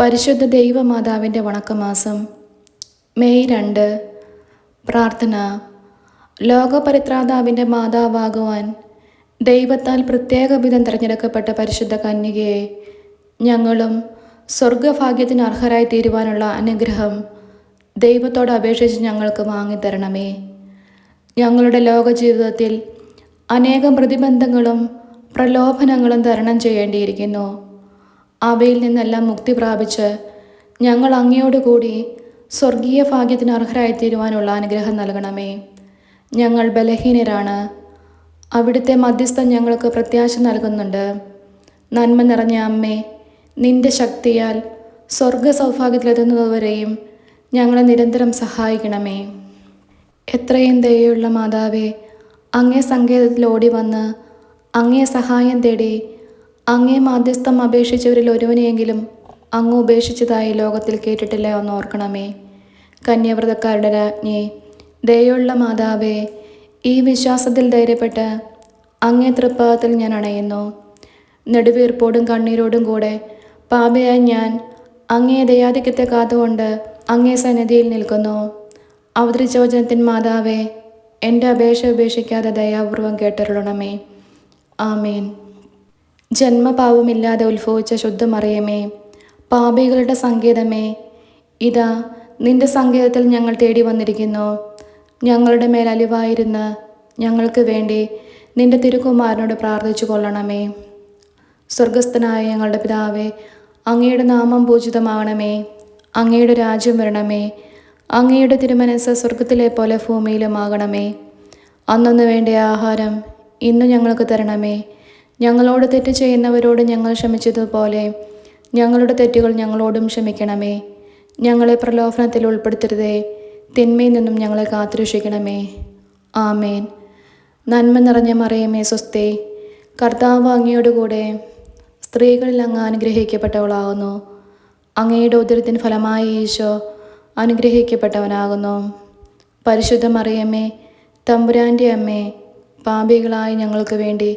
പരിശുദ്ധ ദൈവമാതാവിന്റെ വണക്കമാസം മെയ് രണ്ട്. പ്രാർത്ഥന. ലോകപരിത്രാതാവിന്റെ മാതാവാകുവാൻ ദൈവത്താൽ പ്രത്യേക വിധം തിരഞ്ഞെടുക്കപ്പെട്ട പരിശുദ്ധ കന്യകയെ ഞങ്ങളും സ്വർഗഭാഗ്യത്തിന് അർഹരായി തീരുവാനുള്ള അനുഗ്രഹം ദൈവത്തോട് അപേക്ഷിച്ച് ഞങ്ങൾക്ക് വാങ്ങിത്തരണമേ. ഞങ്ങളുടെ ലോക ജീവിതത്തിൽ അനേകം പ്രതിബന്ധങ്ങളും പ്രലോഭനങ്ങളും തരണം ചെയ്യേണ്ടിയിരിക്കുന്നു. അവയിൽ നിന്നെല്ലാം മുക്തി പ്രാപിച്ച് ഞങ്ങൾ അങ്ങയോടുകൂടി സ്വർഗീയ ഭാഗ്യത്തിന് അർഹരായി അർഹരായിത്തീരുവാനുള്ള അനുഗ്രഹം നൽകണമേ. ഞങ്ങൾ ബലഹീനരാണ്. അവിടുത്തെ മധ്യസ്ഥം ഞങ്ങൾക്ക് പ്രത്യാശ നൽകുന്നുണ്ട്. നന്മ നിറഞ്ഞ അമ്മേ നിന്റെ ശക്തിയാൽ സ്വർഗ സൗഭാഗ്യത്തിലെത്തുന്നതുവരെയും ഞങ്ങളെ നിരന്തരം സഹായിക്കണമേ. എത്രയും ദയുള്ള മാതാവേ അങ്ങേ സങ്കേതത്തിൽ ഓടി വന്ന് അങ്ങേ സഹായം തേടി അങ്ങേ മാധ്യസ്ഥം അപേക്ഷിച്ചവരിൽ ഒരുവനെയെങ്കിലും അങ്ങ് ഉപേക്ഷിച്ചതായി ലോകത്തിൽ കേട്ടിട്ടില്ല എന്ന് ഓർക്കണമേ. കന്യാവ്രതക്കാരുടെ രാജ്ഞി ദയുള്ള മാതാവേ ഈ വിശ്വാസത്തിൽ ധൈര്യപ്പെട്ട് അങ്ങേ തൃപ്പാദത്തിൽ ഞാൻ അണയുന്നു. നെടുവീർപ്പോടും കണ്ണീരോടും കൂടെ പാപയായ ഞാൻ അങ്ങേ ദയാധിക്യത്തെ കാത്തുകൊണ്ട് അങ്ങേ സന്നിധിയിൽ നിൽക്കുന്നു. അവതരിച്ച വചനത്തിൻ മാതാവേ എന്റെ അപേക്ഷ ഉപേക്ഷിക്കാതെ ദയാപൂർവം കേട്ടരുളണമേ. ആമേൻ. ജന്മപാവമില്ലാതെ ഉത്ഭവിച്ച ശുദ്ധമറിയമേ പാപികളുടെ സങ്കേതമേ ഇതാ നിന്റെ സങ്കേതത്തിൽ ഞങ്ങൾ തേടി വന്നിരിക്കുന്നു. ഞങ്ങളുടെ മേൽ അലിവായിരുന്ന് ഞങ്ങൾക്ക് വേണ്ടി നിന്റെ തിരുക്കുമാരനോട് പ്രാർത്ഥിച്ചു കൊള്ളണമേ. സ്വർഗസ്ഥനായ ഞങ്ങളുടെ പിതാവേ അങ്ങയുടെ നാമം പൂജിതമാകണമേ. അങ്ങയുടെ രാജ്യം വരണമേ. അങ്ങയുടെ തിരുമനസ് സ്വർഗത്തിലെ പോലെ ഭൂമിയിലുമാകണമേ. അന്നൊന്നു വേണ്ട ആഹാരം ഇന്ന് ഞങ്ങൾക്ക് തരണമേ. ഞങ്ങളോട് തെറ്റ് ചെയ്യുന്നവരോട് ഞങ്ങൾ ക്ഷമിച്ചതുപോലെ. ഞങ്ങളുടെ തെറ്റുകൾ ഞങ്ങളോടും ക്ഷമിക്കണമേ. ഞങ്ങളെ പ്രലോഭനത്തിൽ ഉൾപ്പെടുത്തരുതേ. തിന്മയിൽ നിന്നും ഞങ്ങളെ കാത്തുരക്ഷിക്കണമേ. ആമേൻ. നന്മ നിറഞ്ഞ മറിയമേ സ്വസ്തി. കർത്താവ് അങ്ങയോടുകൂടെ സ്ത്രീകളിൽ അങ്ങ് അനുഗ്രഹിക്കപ്പെട്ടവളാകുന്നു. അങ്ങയുടെ ഉദരത്തിന് ഫലമായ ഈശോ അനുഗ്രഹിക്കപ്പെട്ടവനാകുന്നു. പരിശുദ്ധ മറിയമ്മേ തമ്പുരാന്റെ അമ്മേ പാപികളായ ഞങ്ങൾക്ക് വേണ്ടി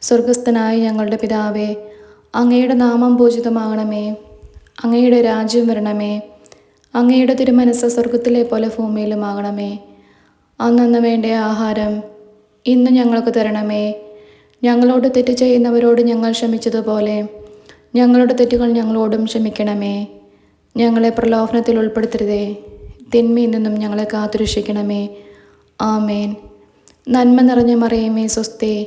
സ്വർഗസ്ഥനായ ഞങ്ങളുടെ പിതാവേ അങ്ങയുടെ നാമം പൂജിതമാകണമേ. അങ്ങയുടെ രാജ്യം വരണമേ. അങ്ങയുടെ തിരുമനസ് സ്വർഗത്തിലെ പോലെ ഭൂമിയിലും ഭൂമിയിലുമാകണമേ. അന്നന്ന് വേണ്ട ആഹാരം ഇന്ന് ഞങ്ങൾക്ക് തരണമേ. ഞങ്ങളോട് തെറ്റ് ചെയ്യുന്നവരോട് ഞങ്ങൾ ക്ഷമിച്ചതുപോലെ ഞങ്ങളുടെ തെറ്റുകൾ ഞങ്ങളോടും ക്ഷമിക്കണമേ. ഞങ്ങളെ പ്രലോഭനത്തിൽ ഉൾപ്പെടുത്തരുതേ. തിന്മയിൽ നിന്നും ഞങ്ങളെ കാത്തുരക്ഷിക്കണമേ. ആമേൻ. നന്മ നിറഞ്ഞ മറിയമേ സ്വസ്തി.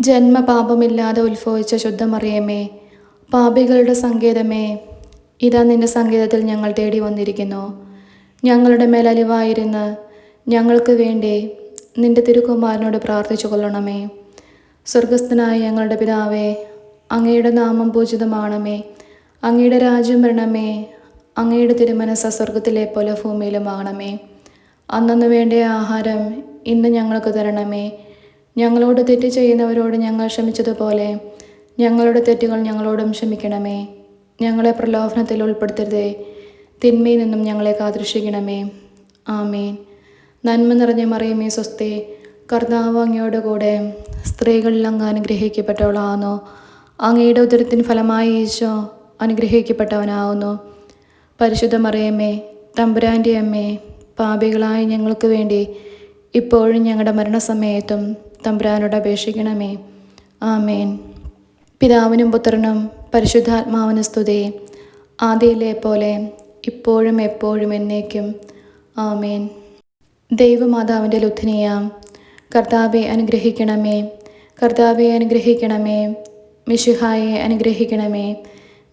ജന്മപാപമില്ലാതെ ഉത്ഭവിച്ച ശുദ്ധമറിയമേ പാപികളുടെ സങ്കേതമേ ഇതാ നിന്റെ സങ്കേതത്തിൽ ഞങ്ങൾ തേടി വന്നിരിക്കുന്നു. ഞങ്ങളുടെ മേൽ അലിവായിരുന്ന് ഞങ്ങൾക്ക് വേണ്ടി നിന്റെ തിരുക്കുമാരനോട് പ്രാർത്ഥിച്ചു കൊള്ളണമേ. സ്വർഗസ്ഥനായ ഞങ്ങളുടെ പിതാവേ അങ്ങയുടെ നാമം പൂജിതമാണമേ. അങ്ങയുടെ രാജ്യം വരണമേ. അങ്ങയുടെ തിരുമനസ സ്വർഗത്തിലെ പോലെ ഭൂമിയിലുമാകണമേ അന്നു വേണ്ട ആഹാരം ഇന്ന് ഞങ്ങൾക്ക് തരണമേ. ഞങ്ങളോട് തെറ്റ് ചെയ്യുന്നവരോട് ഞങ്ങൾ ക്ഷമിച്ചതുപോലെ. ഞങ്ങളുടെ തെറ്റുകൾ ഞങ്ങളോടും ക്ഷമിക്കണമേ. ഞങ്ങളെ പ്രലോഭനത്തിൽ ഉൾപ്പെടുത്തരുതേ. തിന്മയിൽ നിന്നും ഞങ്ങളെ കാതൃഷിക്കണമേ ആമേൻ. നന്മ നിറഞ്ഞ മറിയമേ സ്വസ്തി. കർത്താവ് അങ്ങയോട് കൂടെ സ്ത്രീകളിൽ അങ്ങ് അനുഗ്രഹിക്കപ്പെട്ടവളാകുന്നു അങ്ങയുടെ ഉദരത്തിന് ഫലമായി ഈശോ അനുഗ്രഹിക്കപ്പെട്ടവനാകുന്നു പരിശുദ്ധ മറിയമ്മേ തമ്പുരാന്റെ അമ്മേ പാപികളായ ഞങ്ങൾക്ക് വേണ്ടി ഇപ്പോഴും ഞങ്ങളുടെ മരണസമയത്തും തമ്പുരാനോട് അപേക്ഷിക്കണമേ. ആമേൻ. പിതാവിനും പുത്രനും പരിശുദ്ധാത്മാവിനും സ്തുതി. ആദിയിലെ പോലെ ഇപ്പോഴും എപ്പോഴും എന്നേക്കും. ആമേൻ. ദൈവമാതാവിന്റെ ലുഥനിയാം കർത്താവെ അനുഗ്രഹിക്കണമേ. കർത്താവെ അനുഗ്രഹിക്കണമേ. മിശിഹായെ അനുഗ്രഹിക്കണമേ.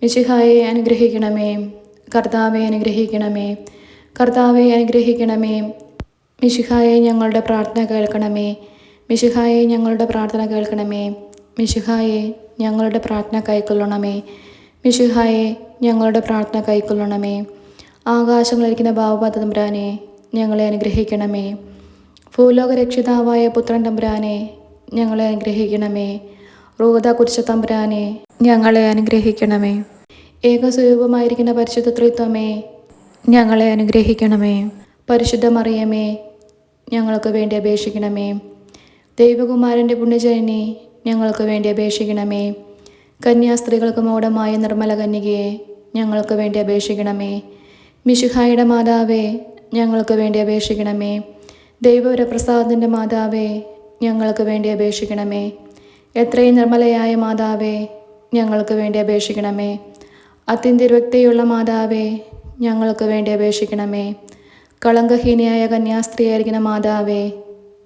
മിശിഹായെ അനുഗ്രഹിക്കണമേ. കർത്താവെ അനുഗ്രഹിക്കണമേ. കർത്താവെ അനുഗ്രഹിക്കണമേ. മിശിഹായെ ഞങ്ങളുടെ പ്രാർത്ഥന കേൾക്കണമേ. മിശിഹായെ ഞങ്ങളുടെ പ്രാർത്ഥന കേൾക്കണമേ. മിശിഹായെ ഞങ്ങളുടെ പ്രാർത്ഥന കൈക്കൊള്ളണമേ. മിശിഹായെ ഞങ്ങളുടെ പ്രാർത്ഥന കൈക്കൊള്ളണമേ. ആകാശങ്ങളിരിക്കുന്ന ഭാവപാത തമ്പുരാനെ ഞങ്ങളെ അനുഗ്രഹിക്കണമേ. ഭൂലോക രക്ഷിതാവായ പുത്രൻ തമ്പുരാനെ ഞങ്ങളെ അനുഗ്രഹിക്കണമേ. റൂത കുരിശ തമ്പുരാനെ ഞങ്ങളെ അനുഗ്രഹിക്കണമേ. ഏകസ്വരൂപമായിരിക്കുന്ന പരിശുദ്ധ ത്രിത്വമേ ഞങ്ങളെ അനുഗ്രഹിക്കണമേ. പരിശുദ്ധമറിയമേ ഞങ്ങൾക്ക് വേണ്ടി അപേക്ഷിക്കണമേ. ദൈവകുമാരന്റെ പുണ്യജനനി ഞങ്ങൾക്ക് വേണ്ടി അപേക്ഷിക്കണമേ. കന്യാസ്ത്രീകൾക്ക് മൗഢമായ നിർമ്മല കന്യകയെ ഞങ്ങൾക്ക് വേണ്ടി അപേക്ഷിക്കണമേ. മിശുഹായുടെ മാതാവേ ഞങ്ങൾക്ക് വേണ്ടി അപേക്ഷിക്കണമേ. ദൈവവരപ്രസാദത്തിന്റെ മാതാവേ ഞങ്ങൾക്ക് വേണ്ടി അപേക്ഷിക്കണമേ. എത്രയും നിർമ്മലയായ മാതാവേ ഞങ്ങൾക്ക് വേണ്ടി അപേക്ഷിക്കണമേ. അത്യന്തിർവ്യക്തിയുള്ള മാതാവേ ഞങ്ങൾക്ക് വേണ്ടി അപേക്ഷിക്കണമേ. കളങ്കഹീനയായ കന്യാസ്ത്രീയായിരിക്കുന്ന മാതാവേ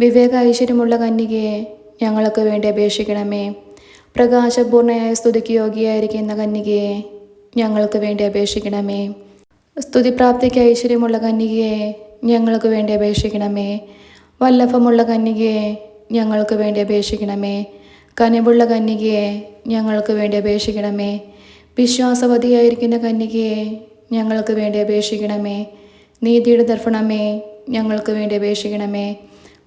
വിവേക ഐശ്വര്യമുള്ള കന്യകയെ ഞങ്ങൾക്ക് വേണ്ടി അപേക്ഷിക്കണമേ. പ്രകാശപൂർണയായ സ്തുതിക്ക് യോഗ്യയായിരിക്കുന്ന കന്യകയെ ഞങ്ങൾക്ക് വേണ്ടി അപേക്ഷിക്കണമേ. സ്തുതിപ്രാപ്തിക്ക് ഐശ്വര്യമുള്ള കന്യകയെ ഞങ്ങൾക്ക് വേണ്ടി അപേക്ഷിക്കണമേ. വല്ലഭമുള്ള കന്യകയെ ഞങ്ങൾക്ക് വേണ്ടി അപേക്ഷിക്കണമേ. കനിവുള്ള കന്യകയെ ഞങ്ങൾക്ക് വേണ്ടി അപേക്ഷിക്കണമേ. വിശ്വാസവതിയായിരിക്കുന്ന കന്യകയെ ഞങ്ങൾക്ക് വേണ്ടി അപേക്ഷിക്കണമേ. നീതിയുടെ ദർപ്പണമേ ഞങ്ങൾക്ക് വേണ്ടി അപേക്ഷിക്കണമേ.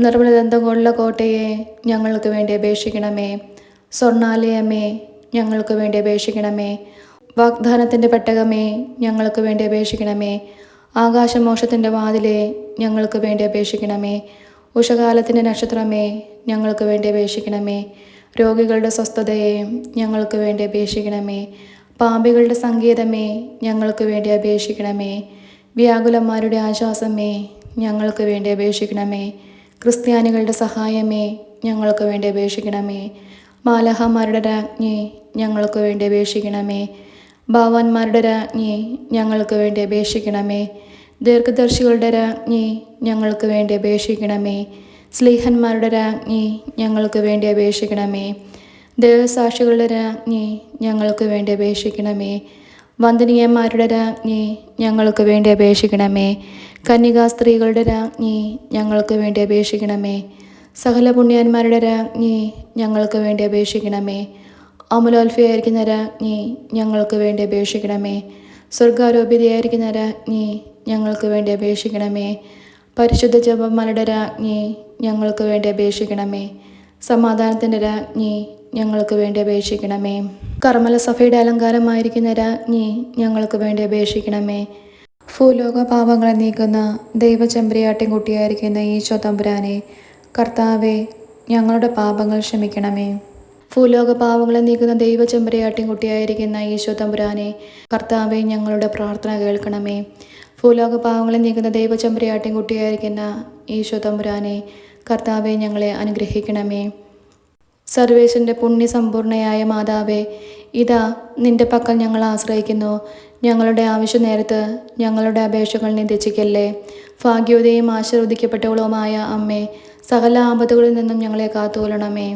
നിർമ്മലദന്തം കോട്ടയെ ഞങ്ങൾക്ക് വേണ്ടി അപേക്ഷിക്കണമേ. സ്വർണാലയമേ ഞങ്ങൾക്ക് വേണ്ടി അപേക്ഷിക്കണമേ. വാഗ്ദാനത്തിന്റെ പെട്ടകമേ ഞങ്ങൾക്ക് വേണ്ടി അപേക്ഷിക്കണമേ. ആകാശമോക്ഷത്തിന്റെ വാതിലെ ഞങ്ങൾക്ക് വേണ്ടി അപേക്ഷിക്കണമേ. ഉഷകാലത്തിന്റെ നക്ഷത്രമേ ഞങ്ങൾക്ക് വേണ്ടി അപേക്ഷിക്കണമേ. രോഗികളുടെ സ്വസ്ഥതയെ ഞങ്ങൾക്ക് വേണ്ടി അപേക്ഷിക്കണമേ. പാമ്പികളുടെ സംഗീതമേ ഞങ്ങൾക്ക് വേണ്ടി അപേക്ഷിക്കണമേ. വ്യാകുലന്മാരുടെ ആശ്വാസമേ ഞങ്ങൾക്ക് വേണ്ടി അപേക്ഷിക്കണമേ. ക്രിസ്ത്യാനികളുടെ സഹായമേ ഞങ്ങൾക്ക് വേണ്ടി അപേക്ഷിക്കണമേ. മാലഹമാരുടെ രാജ്ഞി ഞങ്ങൾക്ക് വേണ്ടി അപേക്ഷിക്കണമേ. ഭാവാന്മാരുടെ രാജ്ഞി ഞങ്ങൾക്ക് വേണ്ടി അപേക്ഷിക്കണമേ. ദീർഘദർശികളുടെ രാജ്ഞി ഞങ്ങൾക്ക് വേണ്ടി അപേക്ഷിക്കണമേ. സ്ലീഹന്മാരുടെ രാജ്ഞി ഞങ്ങൾക്ക് വേണ്ടി അപേക്ഷിക്കണമേ. ദേവസാക്ഷികളുടെ രാജ്ഞി ഞങ്ങൾക്ക് വേണ്ടി അപേക്ഷിക്കണമേ. വന്ദനീയന്മാരുടെ രാജ്ഞി ഞങ്ങൾക്ക് വേണ്ടി അപേക്ഷിക്കണമേ. കന്യകാ സ്ത്രീകളുടെ രാജ്ഞി ഞങ്ങൾക്ക് വേണ്ടി അപേക്ഷിക്കണമേ. സകല പുണ്യന്മാരുടെ രാജ്ഞി ഞങ്ങൾക്ക് വേണ്ടി അപേക്ഷിക്കണമേ. അമലോൽഫിയായിരിക്കുന്ന രാജ്ഞി ഞങ്ങൾക്ക് വേണ്ടി അപേക്ഷിക്കണമേ. സ്വർഗാരോപിതയായിരിക്കുന്ന രാജ്ഞി ഞങ്ങൾക്ക് വേണ്ടി അപേക്ഷിക്കണമേ. പരിശുദ്ധ ജപമാലയുടെ രാജ്ഞി ഞങ്ങൾക്ക് വേണ്ടി അപേക്ഷിക്കണമേ. സമാധാനത്തിന്റെ രാജ്ഞി ഞങ്ങൾക്ക് വേണ്ടി അപേക്ഷിക്കണമേ. കർമ്മല സഭയുടെ അലങ്കാരമായിരിക്കുന്ന രാജ്ഞി ഞങ്ങൾക്ക് വേണ്ടി അപേക്ഷിക്കണമേ. ഭൂലോക പാപങ്ങളെ നീക്കുന്ന ദൈവചെമ്പരിയാട്ടിൻകുട്ടിയായിരിക്കുന്ന ഈശോ തമ്പുരാനെ കർത്താവെ ഞങ്ങളുടെ പാപങ്ങൾ ക്ഷമിക്കണമേ. ഭൂലോക പാപങ്ങളെ നീക്കുന്ന ദൈവചെമ്പരയാട്ടിൻകുട്ടിയായിരിക്കുന്ന ഈശോ തമ്പുരാനെ കർത്താവെ ഞങ്ങളുടെ പ്രാർത്ഥന കേൾക്കണമേ. ഭൂലോക പാപങ്ങളെ നീക്കുന്ന ദൈവചെമ്പരയാട്ടിൻകുട്ടിയായിരിക്കുന്ന ഈശോ തമ്പുരാനെ കർത്താവെ ഞങ്ങളെ അനുഗ്രഹിക്കണമേ. സർവേശന്റെ പുണ്യസമ്പൂർണയായ മാതാവേ ഇതാ നിന്റെ പക്കൽ ഞങ്ങൾ ആശ്രയിക്കുന്നു. ഞങ്ങളുടെ ആവശ്യ നേരത്ത് ഞങ്ങളുടെ അപേക്ഷകൾ നിന്ദിച്ചിക്കല്ലേ. ഭാഗ്യവതയും ആശീർവദിക്കപ്പെട്ടവളുമായ അമ്മേ സകല ആപത്തുകളിൽ നിന്നും ഞങ്ങളെ കാത്തുകൊള്ളണമേ.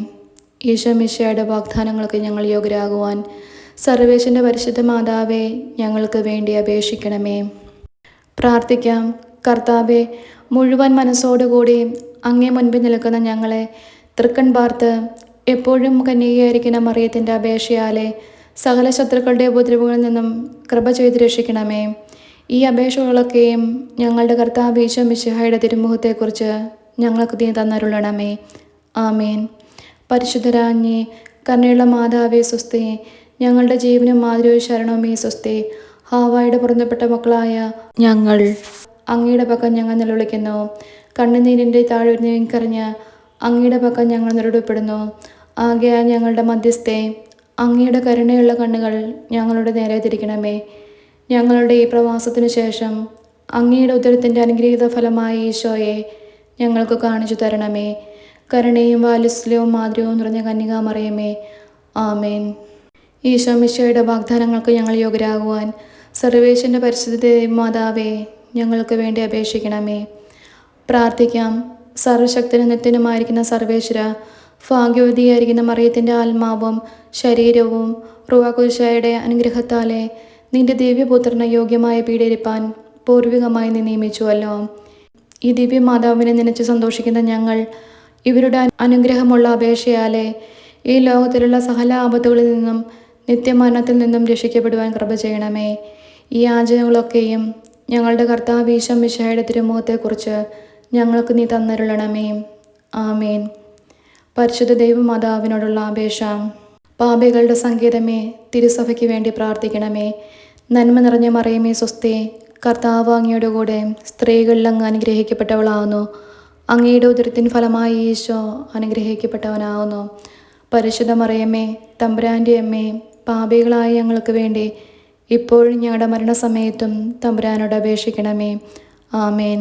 ഈശോ മിശയുടെ വാഗ്ദാനങ്ങൾക്ക് ഞങ്ങൾ യോഗ്യരാകുവാൻ സർവേശന്റെ പരിശുദ്ധ മാതാവേ ഞങ്ങൾക്ക് വേണ്ടി അപേക്ഷിക്കണമേ. പ്രാർത്ഥിക്കാം. കർത്താവെ മുഴുവൻ മനസ്സോടുകൂടി അങ്ങേ മുൻപിൽ നിൽക്കുന്ന ഞങ്ങളെ തൃക്കൺ പാർത്ത് എപ്പോഴും കന്യകയായിരിക്കുന്ന മറിയത്തിന്റെ അപേക്ഷയാലെ സകല ശത്രുക്കളുടെ ഉപദ്രവങ്ങളിൽ നിന്നും കൃപ ചെയ്ത് രക്ഷിക്കണമേ. ഈ അപേക്ഷകളൊക്കെയും ഞങ്ങളുടെ കർത്താവ് ഈശോ മിശിഹായുടെ തിരുമുഖത്തെക്കുറിച്ച് ഞങ്ങൾക്ക് നീ തന്നരുള്ളണമേ ആമേൻ. പരിശുദ്ധരാഞ്ഞി കരുണയുള്ള മാതാവേ സ്വസ്തി ഞങ്ങളുടെ ജീവനും മാതൃവും ശരണവുമേ സ്വസ്തി ഹാവായുടെ പുറന്തപ്പെട്ട മക്കളായ ഞങ്ങൾ അങ്ങയുടെ പക്കം ഞങ്ങൾ നിലവിളിക്കുന്നു. കണ്ണുനീരിന്റെ താഴ്വരഞ്ഞ് അങ്ങയുടെ പക്കം ഞങ്ങൾ നേരിടപ്പെടുന്നു ആകെയാ ഞങ്ങളുടെ മധ്യസ്ഥേ അങ്ങയുടെ കരുണയുള്ള കണ്ണുകൾ ഞങ്ങളുടെ നേരെ തിരിക്കണമേ. ഞങ്ങളുടെ ഈ പ്രവാസത്തിനു ശേഷം അങ്ങയുടെ ഉദരത്തിന്റെ അനുഗ്രഹീത ഫലമായ ഈശോയെ ഞങ്ങൾക്ക് കാണിച്ചു തരണമേ. കരുണയും വാത്സല്യവും മാതൃകവും നിറഞ്ഞ കന്യകാമറിയമേ. ആമേൻ. ഈശോ മിശോയുടെ വാഗ്ദാനങ്ങൾക്ക് ഞങ്ങൾ യോഗ്യരാകുവാൻ സർവേശന്റെ പരിശുദ്ധ മാതാവേ ഞങ്ങൾക്ക് വേണ്ടി അപേക്ഷിക്കണമേ. പ്രാർത്ഥിക്കാം. സർവശക്തനും നിത്യനുമായിരിക്കുന്ന സർവേശ്വര ഭാഗ്യവതിയായിരിക്കുന്ന മറിയത്തിന്റെ ആത്മാവും ശരീരവും റുവാകുശായുടെ അനുഗ്രഹത്താലെ നിന്റെ ദിവ്യപുത്രനെ യോഗ്യമായ പീഡിരിപ്പാൻ പൂർവികമായി നീ നിയമിച്ചുവല്ലോ. ഈ ദിവ്യമാതാവിനെ നനച്ച് സന്തോഷിക്കുന്ന ഞങ്ങൾ ഇവരുടെ അനുഗ്രഹമുള്ള അപേക്ഷയാലെ ഈ ലോകത്തിലുള്ള സകല ആപത്തുകളിൽ നിന്നും നിത്യമരണത്തിൽ നിന്നും രക്ഷിക്കപ്പെടുവാൻ കൃപ ചെയ്യണമേ. ഈ ആചരണങ്ങളൊക്കെയും ഞങ്ങളുടെ കർത്താവ് ഈശം മിശായുടെ തിരുമുഖത്തെക്കുറിച്ച് ഞങ്ങൾക്ക് നീ തന്നരുളണമേ. ആമേൻ. പരിശുദ്ധ ദൈവമാതാവിനോടുള്ള അപേക്ഷ. പാപികളുടെ സങ്കേതമേ തിരുസഭയ്ക്ക് വേണ്ടി പ്രാർത്ഥിക്കണമേ. നന്മ നിറഞ്ഞ മറിയമേ സ്വസ്തേ കർത്താവ് കൂടെ സ്ത്രീകളിൽ അങ്ങ് അനുഗ്രഹിക്കപ്പെട്ടവളാവുന്നു. അങ്ങയുടെ ഉദരത്തിൻ ഫലമായി ഈശോ അനുഗ്രഹിക്കപ്പെട്ടവനാവുന്നു. പരിശുദ്ധ മറിയമ്മേ തമ്പുരാന്റെ അമ്മേ പാപികളായ ഞങ്ങൾക്ക് വേണ്ടി ഇപ്പോഴും ഞങ്ങളുടെ മരണസമയത്തും തമ്പുരാനോട് അപേക്ഷിക്കണമേ. ആമേൻ.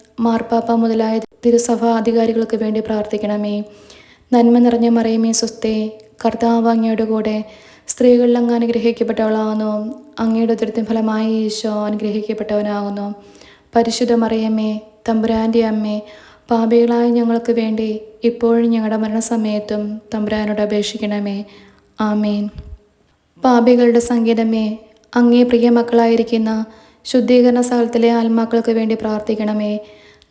മാർപ്പാപ്പ മുതലായ തിരുസഭ അധികാരികൾക്ക് വേണ്ടി പ്രാർത്ഥിക്കണമേ. നന്മ നിറഞ്ഞ മറിയമേ സ്വസ്തേ. കർത്താവ് അങ്ങയുടെ കൂടെ സ്ത്രീകളിൽ അങ്ങ് അനുഗ്രഹിക്കപ്പെട്ടവളാകുന്നു. അങ്ങയുടെ ഉദരത്തിൻ ഫലമായി ഈശോ അനുഗ്രഹിക്കപ്പെട്ടവനാകുന്നു. പരിശുദ്ധ മറിയമ്മേ തമ്പുരാന്റെ അമ്മേ പാപികളായ ഞങ്ങൾക്ക് വേണ്ടി ഇപ്പോഴും ഞങ്ങളുടെ മരണസമയത്തും തമ്പുരാനോട് അപേക്ഷിക്കണമേ. ആമേൻ. പാപികളുടെ സംഗീതമേ അങ്ങേ പ്രിയ മക്കളായിരിക്കുന്ന ശുദ്ധീകരണ സ്ഥലത്തിലെ ആത്മാക്കൾക്ക് വേണ്ടി പ്രാർത്ഥിക്കണമേ.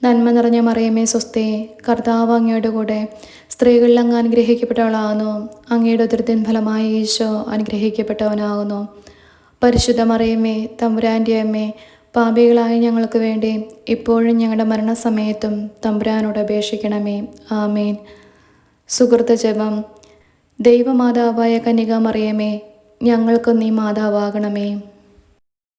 നന്മ നിറഞ്ഞ മറിയമേ സ്വസ്തേ കർത്താവ് അങ്ങയുടെ കൂടെ. സ്ത്രീകളിൽ അങ്ങ് അനുഗ്രഹിക്കപ്പെട്ടവളാകുന്നു. അങ്ങയുടെ ഉദരത്തിൻ ഫലമായി ഈശോ അനുഗ്രഹിക്കപ്പെട്ടവനാകുന്നു. പരിശുദ്ധ മറിയമ്മേ തമ്പുരാന്റെ അമ്മേ പാപികളായ ഞങ്ങൾക്ക് വേണ്ടി ഇപ്പോഴും ഞങ്ങളുടെ മരണസമയത്തും തമ്പുരാനോട് അപേക്ഷിക്കണമേ. ആമേൻ. സുഹൃത്ത ജപം. ദൈവമാതാവായ കന്യക മറിയമേ ഞങ്ങൾക്ക് നീ മാതാവാകണമേ.